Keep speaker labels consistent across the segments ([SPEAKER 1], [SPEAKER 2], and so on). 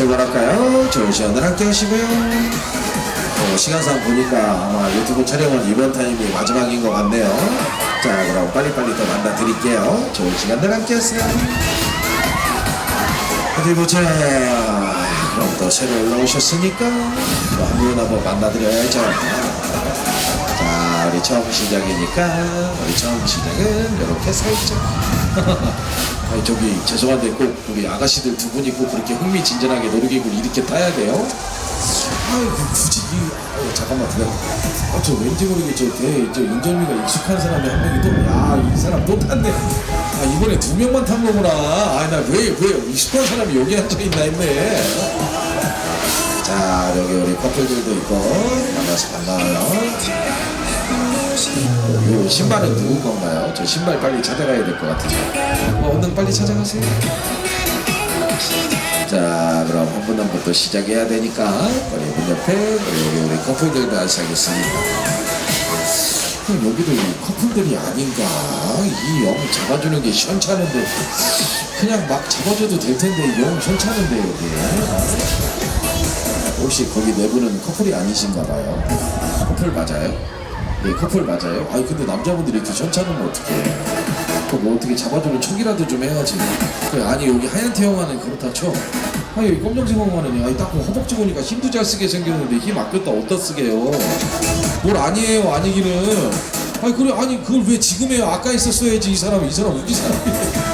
[SPEAKER 1] 출발할까요? 시간을 함께 하시고요. 어, 시간상 보니까 아마 유튜브 촬영은 이번 타임이 마지막인 것 같네요. 자, 그럼 빨리빨리 또 만나 드릴게요. 좋은 시간들 함께 하세요. 어디 보자. 그럼 또 새로 올라오셨으니까 또 한분 한번 만나드려야죠. 자, 우리 처음 시작이니까 우리 처음 시작은 이렇게 살짝. 아니 저기 죄송한데 꼭 우리 아가씨들 두 분이 꼭 그렇게 흥미진진하게 놀이기구를 이렇게 타야 돼요? 아이고 굳이 이 아유, 잠깐만 기다려. 아, 저 왠지 모르게 저, 대, 저 인절미가 익숙한 사람이 한 명이 또야이 사람 또 탔네. 아 이번에 두 명만 탄 거구나. 아나왜왜 왜 익숙한 사람이 여기 앉아있나 했네. 자 여기 우리 커플들도 있고 만나서 반가워요 요 신발은 누구 건가요? 저 신발 빨리 찾아가야 될 것 같아요. 어, 얼른 빨리 찾아가세요. 자, 그럼 한 분 한 분 또 시작해야 되니까 우리 문 옆에 우리, 우리 커플들도 앉아있으니까 그럼 여기도 이 커플들이 아닌가? 이 영 잡아주는 게 시원찮은데 그냥 막 잡아줘도 될 텐데 영 시원찮은데 여기 혹시 거기 내부는 커플이 아니신가 봐요. 커플 맞아요? 예, 커플 맞아요. 아니 근데 남자분들이 이렇게 현찮으면 어떡해. 그뭐 어떻게 잡아주는 척이라도 좀 해야지. 그래, 아니 여기 하얀 태영아는 그렇다 쳐. 아니 여기 검정색 영화는 아니 딱 허벅지 보니까 힘도 잘 쓰게 생겼는데 힘 아꼈다 어디다 쓰게요. 뭘 아니에요 아니기는. 아니 그래 아니 그걸 왜 지금 해요? 아까 했었어야지 이 사람 이 사람 웃기 사람이에요.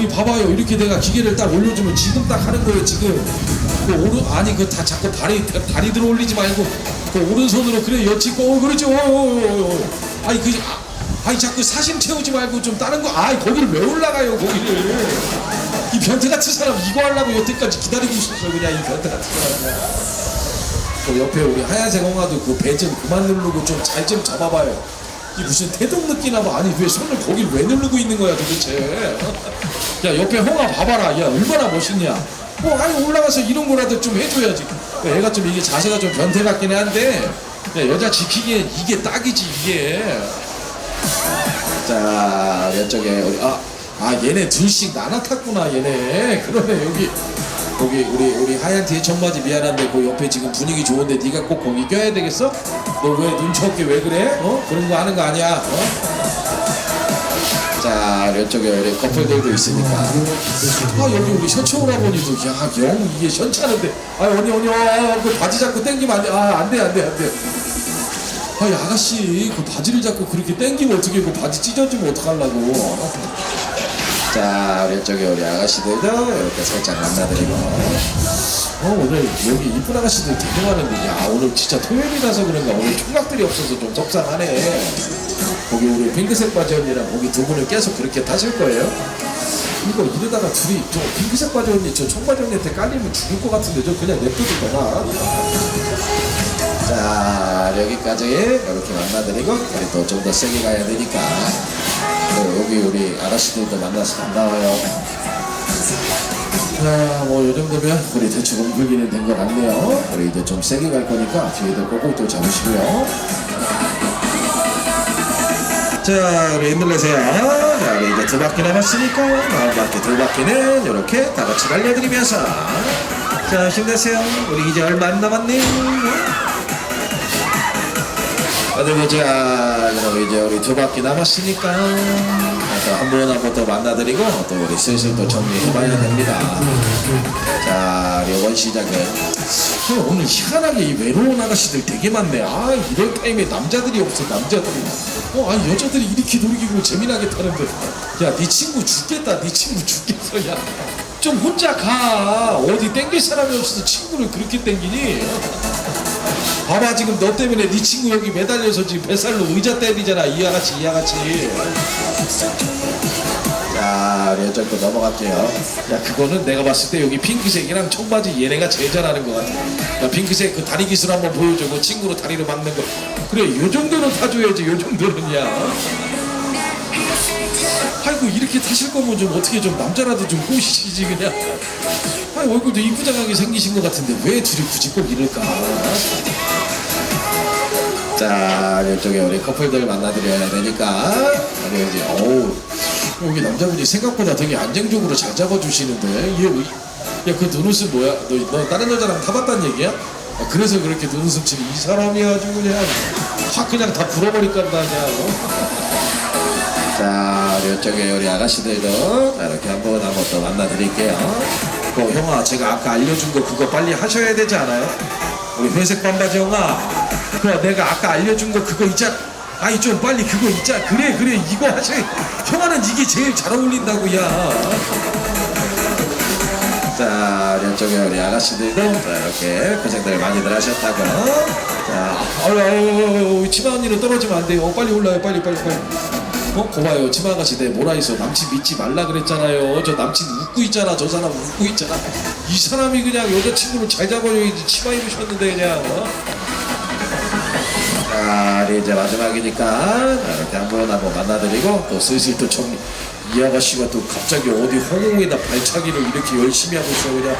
[SPEAKER 1] 이 봐봐요 이렇게 내가 기계를 딱 올려주면 지금 딱 하는 거예요 지금 그 오른 아니 그 다 자꾸 다리 다리 들어 올리지 말고 그 오른손으로 그래 여치고 어 그렇지. 어, 어, 어, 어. 아니 그 아, 아니 자꾸 사심 채우지 말고 좀 다른 거 아이 거기를 왜 올라가요 거기를. 이 변태 같은 사람 이거 하려고 여태까지 기다리고 있었어 그냥 이 변태 같은 사람 그 옆에 우리 하얀색 홍아도 그 배 좀 그만 누르고 좀 잘 좀 잡아봐요. 이 무슨 태동 느끼나 봐 아니 왜 손을 거길 왜 누르고 있는 거야 도대체? 야 옆에 홍아 봐봐라. 야 얼마나 멋있냐 뭐 아니 올라가서 이런 거라도 좀 해줘야지 애가 좀 이게 자세가 좀 변태 같긴 한데 야, 여자 지키기엔 이게 딱이지 이게 자 이쪽에 우리 아, 아 얘네 둘씩 나눠 탔구나 얘네 그러네 여기 거기 우리 우리 하얀 티에 청바지 미안한데 그 옆에 지금 분위기 좋은데 네가 꼭 거기 껴야 되겠어? 너 왜 눈치 없게 왜 그래? 어? 그런 거 하는 거 아니야 어? 자 이쪽에 커플들도 있으니까. 아 여기 우리 셔츠 오라버니도 야 영 이게 현찮은데. 아 언니 언니 아, 그 바지 잡고 땡기면 안 돼. 아 안 돼 안 돼 안 돼. 아 이 아가씨 그 바지를 잡고 그렇게 땡기면 어떻게 그 바지 찢어지면 어떡하려고. 자 우리 이쪽에 우리 아가씨들도 이렇게 살짝 만나드리고. 어 오늘 여기 이쁜 아가씨들 되게 많은데 야 오늘 진짜 토요일이라서 그런가. 오늘 총각들이 없어서 좀 속상하네 거기 우리 핑크색 바지 언니랑 거기 두 분을 계속 그렇게 타실 거예요? 이거 이러다가 둘이 저 핑크색 바지 언니 저 청바지 언니한테 깔리면 죽을 것 같은데 저 그냥 냅두는 거나? 자 여기까지 이렇게 만나드리고 우리 또 좀 더 세게 가야 되니까. 또 여기 우리 아가씨들도 만나서 반가워요. 자뭐 이 정도면 우리 대충 옮기기는 된 것 같네요. 우리 이제 좀 세게 갈 거니까 뒤에도 꼭꼭 또 잡으시고요 자 우리 힘들내세요 자 우리 이제 두 바퀴 남았으니까 다음 바퀴 두 바퀴는 이렇게 다 같이 달려드리면서. 자 힘내세요. 우리 이제 얼마 안 남았네요 어디 보자. 그럼 이제 우리 두 바퀴 남았으니까 한분한분또 만나드리고 또 우리 슬슬 또 정리해봐야 됩니다. 자, 이번 시작은 어, 오늘 희한하게 이 외로운 아가씨들 되게 많네. 아, 이럴 타임에 남자들이 없어, 남자들이. 어, 아니 여자들이 이렇게 놀이기구 재미나게 타는데, 야, 네 친구 죽겠다, 네 친구 죽겠어, 야. 좀 혼자 가. 어디 땡길 사람이 없어서 친구를 그렇게 땡기니? 봐봐 지금 너 때문에 네 친구 여기 매달려서 지금 뱃살로 의자 때리잖아. 이 아가씨 이 아가씨 자 우리 또 넘어갈게요. 야 그거는 내가 봤을 때 여기 핑크색이랑 청바지 얘네가 제일 잘하는 것 같아. 야 핑크색 그 다리 기술 한번 보여줘 그 친구로 다리를 막는 거. 그래 요 정도는 타줘야지 요 정도는 야. 아이고 이렇게 타실 거면 좀 어떻게 좀 남자라도 좀 꼬시지 그냥. 아 얼굴도 이쁘장하게 생기신 것 같은데 왜 둘이 굳이 꼭 이럴까 자 이쪽에 우리 커플들 만나드려야 되니까 여기 이제 어우 여기 남자분이 생각보다 되게 안정적으로 잘 잡아주시는데 이, 그 눈웃음 뭐야? 너, 너 다른 여자랑 타봤단 얘기야? 아, 그래서 그렇게 눈웃음 치고 이 사람이 아주 그냥 확 그냥 다 불어버릴 겁니다 그냥 어? 자 우리 이쪽에 우리 아가씨들도 자, 이렇게 한번 한번 또 만나드릴게요 그 형아 제가 아까 알려준 거 그거 빨리 하셔야 되지 않아요? 우리 회색 반바지 형아 그 내가 아까 알려준 거 그거 있잖아 아니 좀 빨리 그거 있잖아 그래 그래 이거 하셔 형아는 이게 제일 잘 어울린다고 야 자, 이쪽에 우리 아가씨들도 자, 이렇게 고생들 많이들 하셨다고. 자, 아유, 치마 언니는 떨어지면 안 돼요. 어, 빨리 올라요, 빨리, 빨리, 빨리. 어, 고봐요. 치마 아가씨 내 뭐라 했어. 남친 믿지 말라 그랬잖아요. 저 남친 웃고 있잖아. 저 사람 웃고 있잖아. 이 사람이 그냥 여자친구를 잘 잡아줘야지 치마 입으셨는데 그냥. 어? 자, 이제 마지막이니까 자, 이렇게 한번 한번 만나드리고 또 슬슬 또 정리. 이 아가 씨가 또 갑자기 어디 허공에다 발차기를 이렇게 열심히 하고 있어 그냥.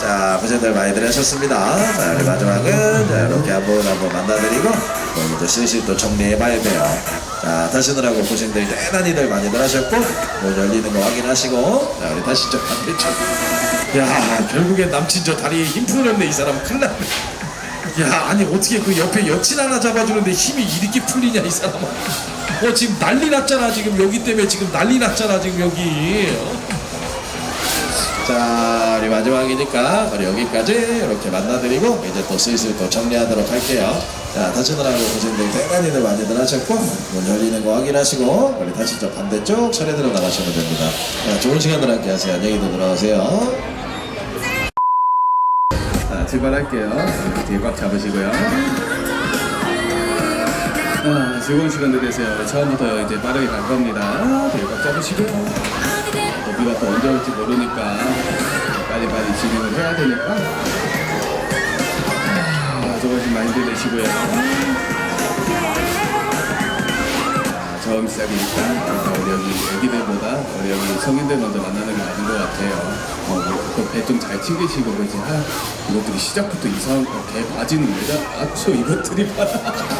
[SPEAKER 1] 자, 고생들 많이들 하셨습니다. 자, 우리 마지막은 자, 이렇게 한번 한번 만나드리고 또 이제 슬슬 또 정리해봐야 돼요. 자, 타시느라고 고생들 대단히들 많이들 하셨고 문 열리는 거 확인하시고 자, 우리 다시 저 반대쪽. 야, 결국엔 남친 저 다리에 힘 풀렸네 이 사람 큰일 났네. 야 아니 어떻게 그 옆에 여친 하나 잡아주는데 힘이 이렇게 풀리냐 이 사람아. 어 지금 난리 났잖아 지금 여기 때문에 지금 난리 났잖아 지금 여기. 어? 자 우리 마지막이니까 우리 여기까지 이렇게 만나드리고 이제 또 슬슬 또 정리하도록 할게요. 자 다치느라고 고생들 대단히들 많이들 하셨고 문 열리는 거 확인하시고 우리 다시 저 반대쪽 차례대로 나가시면 됩니다. 자 좋은 시간들 함께 하세요. 안녕히 들어가세요.
[SPEAKER 2] 자, 출발할게요. 뒤에 꽉 잡으시고요. 아, 즐거운 시간들 되세요. 처음부터 이제 빠르게 갈 겁니다. 뒤에 꽉 잡으시고요. 또 비가 또 언제 올지 모르니까 빨리빨리 진행을 해야 되니까 아, 조금씩 많이 들으시고요. 처음 시작이니까 우리 여기 애기들보다 우리 여기 성인들 먼저 만나는 게 맞은 것 같아요. 어, 배좀 잘 챙기시고 그지. 아, 이것들이 시작부터 이상한 거, 개 바지는 왜다 아초 이것들이 봐라.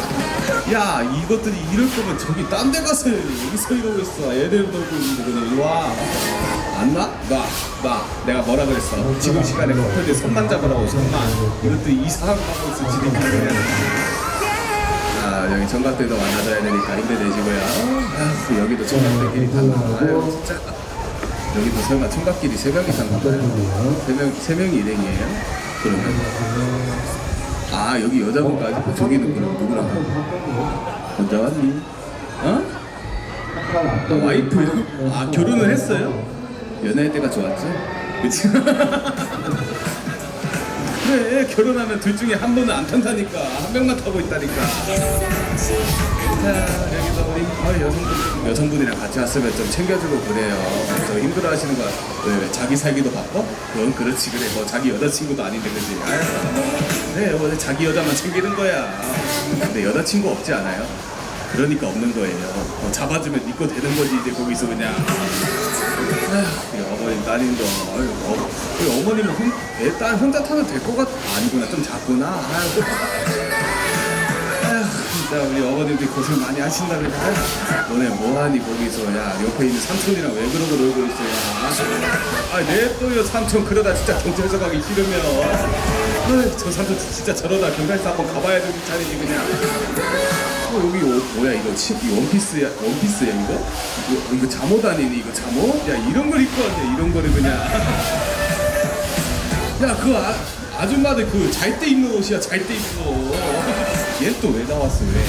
[SPEAKER 2] 야, 이것들이 이럴 거면 저기 딴 데 가서 여기서 이러고 있어. 애들 놀고 있는데 와. 안 나? 나, 나. 내가 뭐라 그랬어? 지금 시간에 커플들 손만 잡으라고 손만. 이것들이 이상한 있어. 지들끼리. 아, 여기 청각들도 만나줘야 되니까 힘내내시고요. 아, 여기도 청각들끼리 탔나. 아유, 진짜. 여기도 설마 청각끼리 세 명이 탔나 봐요. 세 명, 세 명이 일행이에요? 그러면. 아, 여기 여자분까지? 저기는 그럼 누구랑 가? 혼자 왔니? 어? 아, 와이프요? 아, 결혼을 했어요? 연애할 때가 좋았지? 그치? 그래, 결혼하면 둘 중에 한 분은 안 탄다니까. 한 명만 타고 있다니까. 자, 여기도 우리 어, 여성분, 여성분이랑 같이 왔으면 좀 챙겨주고 그래요. 저 힘들어 하시는 거, 왜, 자기 살기도 바빠? 그건 그렇지, 그래. 뭐, 자기 여자친구도 아닌데, 그지? 아유, 그래, 뭐, 자기 여자만 챙기는 거야. 근데 여자친구 없지 않아요? 그러니까 없는 거예요. 어, 잡아주면 니거 되는 거지, 이제 거기서 그냥. 아휴, 우리 어머님 따님도, 아유, 어, 우리 어머님은 혼, 애, 딸 혼자 타면 될 것 같, 아니구나, 좀 작구나. 아유. 아휴, 진짜 우리 어머님들이 고생 많이 하신다 그래. 아휴, 너네 뭐하니 거기서 야 옆에 있는 삼촌이랑 왜 그러고 놀고 있어 야. 아내 또요 삼촌 그러다 진짜 경찰서 가기 싫으면. 아휴, 저 삼촌 진짜 저러다 경찰서 한번 가봐야 되는 자리지 그냥. 어, 여기 어, 뭐야 이거 치, 이 원피스야 원피스야 이거? 이거 이거 잠옷 아니니 이거 잠옷? 야 이런 걸 입고 왔네 이런 거를 그냥. 야, 그 아, 아줌마들 그 잘 때 입는 옷이야, 잘 때 입고. 얘또 왜 나왔어, 왜?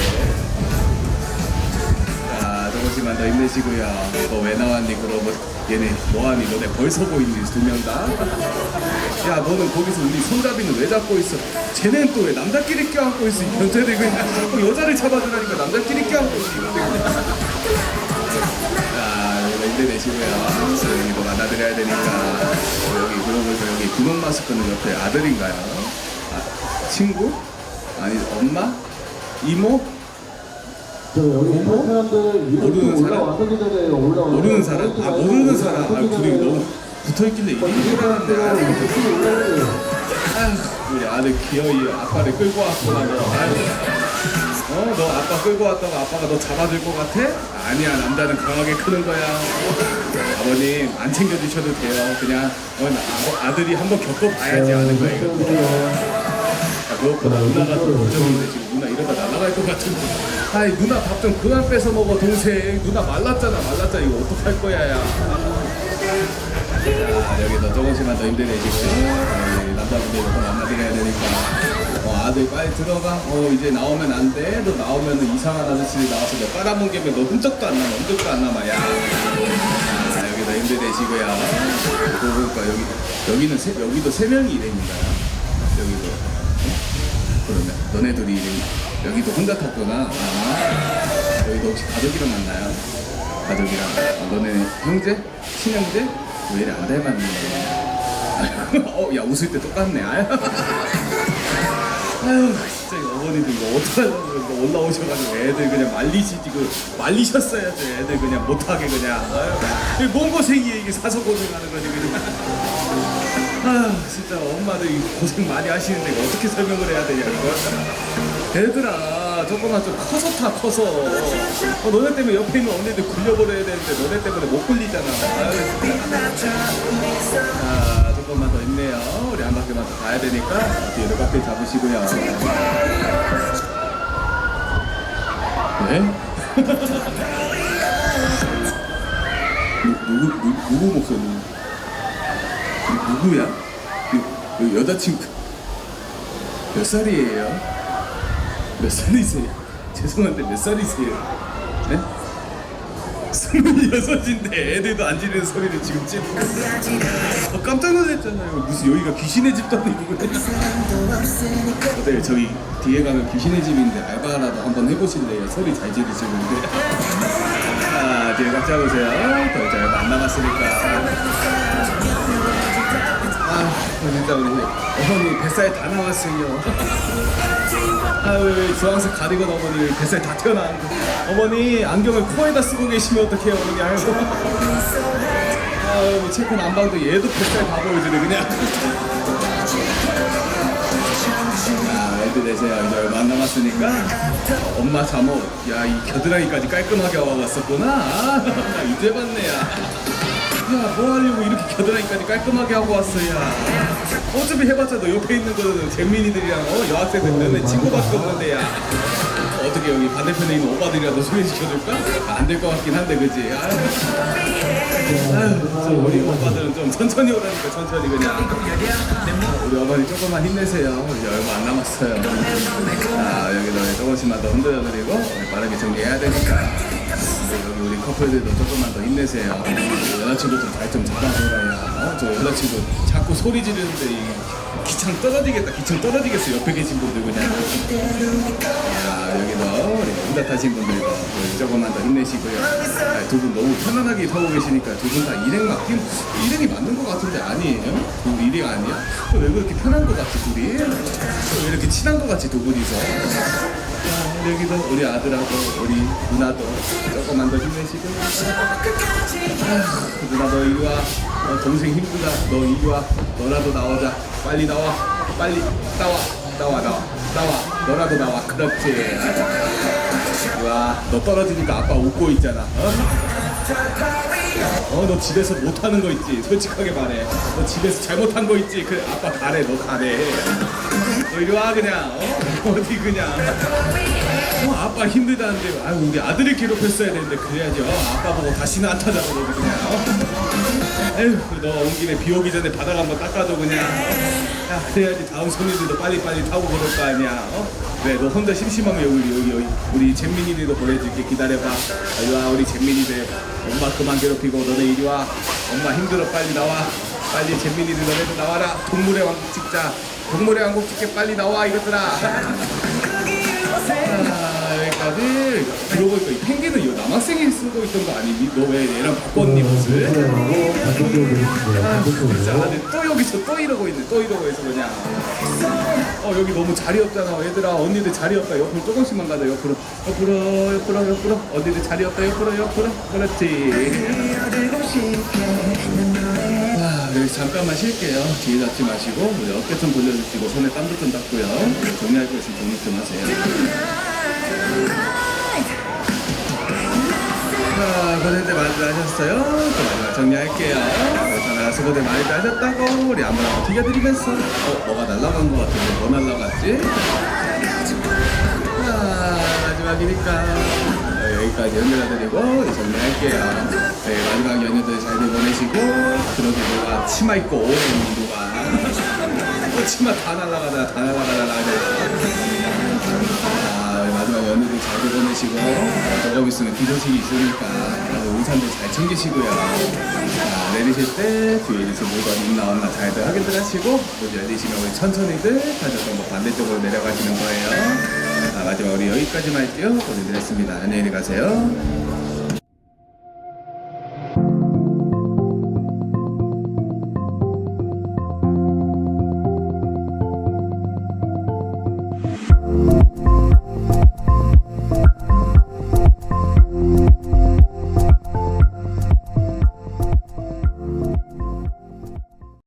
[SPEAKER 2] 자, 조금씩만 더 힘내시고요. 너 왜 나왔니? 그러고 얘네 뭐하니? 너네 벌써 보이니? 두 명 다? 야, 너는 거기서 우리 손잡이는 왜 잡고 있어? 쟤네는 또 왜 남자끼리 껴안고 있어? 이 여자들 그냥 자꾸 여자를 잡아주라니까 남자끼리 껴안고 있어. 자, 이거 힘내내시고요. 여기도 만나드려야 되니까. 여기 그러면서 여기 분홍 마스크는 옆에 아들인가요? 아, 친구? 아니 엄마? 이모?
[SPEAKER 3] 저 여기 사람들
[SPEAKER 2] 모르는 사람?
[SPEAKER 3] 전에
[SPEAKER 2] 모르는 사람? 아 모르는 사람. 아 둘이 너무 붙어있길래 이게 힘들었는데. 아휴, 우리 아들 귀여이 아빠를 끌고 왔구나 너. 아휴. 어, 너 아빠 끌고 왔다가 아빠가 너 잡아줄 것 같아? 아니야 남자는 강하게 크는 거야. 아버님 안 챙겨주셔도 돼요. 그냥 어, 나- 아들이 한번 겪어봐야지 아는 거야 이거. 아, 그것보다 누나가 더 걱정인데 지금 누나 이러다 날아갈 것 같은데. 아이 누나 밥 좀 그만 뺏어 먹어 동생. 누나 말랐잖아 말랐잖아. 이거 어떡할 거야 야 자, 여기서 조금씩만 더 힘들어지고 우리 남자분들 더 만나드려야 되니까. 어, 아들 빨리 들어가. 어 이제 나오면 안돼. 너 나오면은 이상한 아저씨들 나와서 너 빨아먹으면 너 흔적도 안 남아 흔적도 안 남아 야. 자, 여기서 힘들어지고요. 그러고 보니까 여기 여기는 세, 여기도 세 명이 일행인가요? 여기도. 어? 그러면 너네 둘이 일행. 여기도 혼자 탔구나. 아, 여기도 혹시 가족이랑 만나요? 가족이랑. 어, 너네 형제? 친형제? 왜 이래 안 닮았니? 어, 야 웃을 때 똑같네. 아유, 아유 진짜 이 어머니들 이거 어떡하려고 올라오셔가지고 애들 그냥 말리시지 그 말리셨어야죠. 애들 그냥 못하게 그냥. 아유, 뭔 고생이에요 이게 사서 고생하는 거지 그냥. 아 진짜 엄마들 이 고생 많이 하시는데 어떻게 설명을 해야 되냐 이거. 얘들아 조금만 좀 커서 타 커서 어, 너네 때문에 옆에 있는 언니들 굴려버려야 되는데 너네 때문에 못 굴리잖아 자 조금만 더 있네요 우리 한 바퀴만 더 가야 되니까 뒤에 바퀴 잡으시고요 네? 누, 누구, 누, 누구 목소리? 누구야? 그, 그 여자친구 몇 살이에요? 몇 살이세요? 죄송한데 몇 살이세요? 네? 스물여섯인데 애들도 안 지르는 소리를 지금 찌르고 어, 깜짝 놀랐잖아요 무슨 여기가 귀신의 집도 아니고 어때요? 저기 뒤에 가면 귀신의 집인데 알바라도 한번 해보실래요? 소리 잘 지르시는데 자 뒤에 각 잡으세요 더 이제 얼마 안 남았으니까 아, 진짜 우리 어머니 뱃살 다 나왔어요. 아유, 주황색 가디건 어머니 뱃살 다 튀어나왔는데 어머니 안경을 코에다 쓰고 계시면 어떡해요, 어머니 아유. 아유, 뭐 체크 난방도 얘도 뱃살 다 보여주네 그냥. 아, 애들 되세요. 이제 얼마 안 남았으니까 엄마 잠옷, 야, 이 겨드랑이까지 깔끔하게 와봤었구나. 아, 나 이제 봤네, 야. 야, 뭐 하려고 이렇게 겨드랑이까지 깔끔하게 하고 왔어, 야. 어차피 해봤자 너 옆에 있는 거는 재민이들이랑 어, 여학생들 너네 친구밖에 없는데, 야. 어, 어떻게 여기 반대편에 있는 오빠들이라도 소개시켜줄까? 안 될 것 같긴 한데, 그지? 아유, 아유, 저 우리 오빠들은 좀 천천히 오라니까, 천천히 그냥. 우리 어머니 조금만 힘내세요. 이제 얼마 안 남았어요. 자, 여기도 조금씩만 더 흔들어드리고 빠르게 정리해야 되니까. 여기 우리 커플들도 조금만 더 힘내세요. 여자친구 좀 잘 좀 잡아줘라, 야. 어? 저 여자친구 자꾸 소리 지르는데 이 기창 떨어지겠다. 기창 떨어지겠어. 옆에 계신 분들 그냥. 야, 여기도 우리 혼자 타신 분들도 우리 조금만 더 힘내시고요. 두 분 너무 편안하게 타고 계시니까 두 분 다 일행 맡김, 일행이 맞는 것 같은데 아니에요? 두분 일행 아니야? 또왜 그렇게 편한 것 같지, 둘이? 또왜 이렇게 친한 것 같지, 두 분이서? 자, 여기도 우리 아들하고 우리 누나도 조금만 더 힘내시고 아휴, 누나 너 이리 와 어, 동생 힘들다 너 이리 와 너라도 나오자 빨리 나와 빨리 나와 나와 나와 나와 너라도 나와 그렇지 와너 떨어지니까 아빠 웃고 있잖아 어? 어, 너 집에서 못하는 거 있지? 솔직하게 말해. 너 집에서 잘못한 거 있지? 그래, 아빠 잘해, 너 잘해. 너 이리 와, 그냥. 어? 어디 그냥. 어, 아빠 힘들다는데, 아유, 우리 아들을 괴롭혔어야 되는데, 그래야지. 어, 아빠 보고 다시는 안 타자고, 너도 그냥. 어? 에휴, 너온 김에 비 오기 전에 바닥 한번 닦아줘, 그냥. 야, 그래야지 다음 손님들도 빨리빨리 타고 그럴 거 아니야. 어? 그래, 너 혼자 심심하면 여기, 여기, 여기. 우리 잼민이들도 보내줄게. 기다려봐. 이리 와, 우리 잼민이들. 엄마 그만 괴롭히고, 너네 이리 와. 엄마 힘들어, 빨리 나와. 빨리 잼민이들 너네도 나와라. 동물의 왕국 찍자. 동물의 왕국 찍게 빨리 나와, 이것들아. 자, 여기까지. 그러고 보니까 이 펭귄은 이 남학생이 쓰고 있던 거 아니니? 너 왜 얘랑 바꿨니, 옷을? 아, 진짜 또 여기서 또 이러고 있네. 또 이러고 있어 그냥. 어 여기 너무 자리 없잖아. 얘들아 언니들 자리 없다. 옆으로 조금씩만 가자. 옆으로. 옆으로 옆으로 옆으로. 언니들 자리 없다. 옆으로 옆으로. 그렇지 잠깐만 쉴게요. 뒤에 닿지 마시고 우리 어깨 좀 돌려주시고 손에 땀도 좀 닦고요. 정리할 거 있으면 정리 좀 하세요. 하나, 고생들 많이들 하셨어요. 또 마지막 정리할게요. 하나, 수고들 많이들 하셨다고 우리 한번 한번 튀겨드리면서 어, 뭐가 날라간 것 같은데 뭐 날라갔지? 하나, 마지막이니까 어, 여기까지 연결해드리고 정리할게요. 네, 마지막 연휴들 잘들 보내시고 그러게 누가 치마 입고 오는 누가 어, 치마 다 날라가다 다 날라가다 나가다 아, 마지막 연휴들 잘들 보내시고 조금 있으면 비 소식이 있으니까 우산들 잘 챙기시고요. 자, 내리실 때 뒤에 이제 물건 임 나왔나 잘들 확인들 하시고 문 열리시면 우리 천천히들 다시 뭐 반대쪽으로 내려가시는 거예요. 자, 마지막 우리 여기까지만 할게요. 보내드렸습니다. 안녕히 가세요.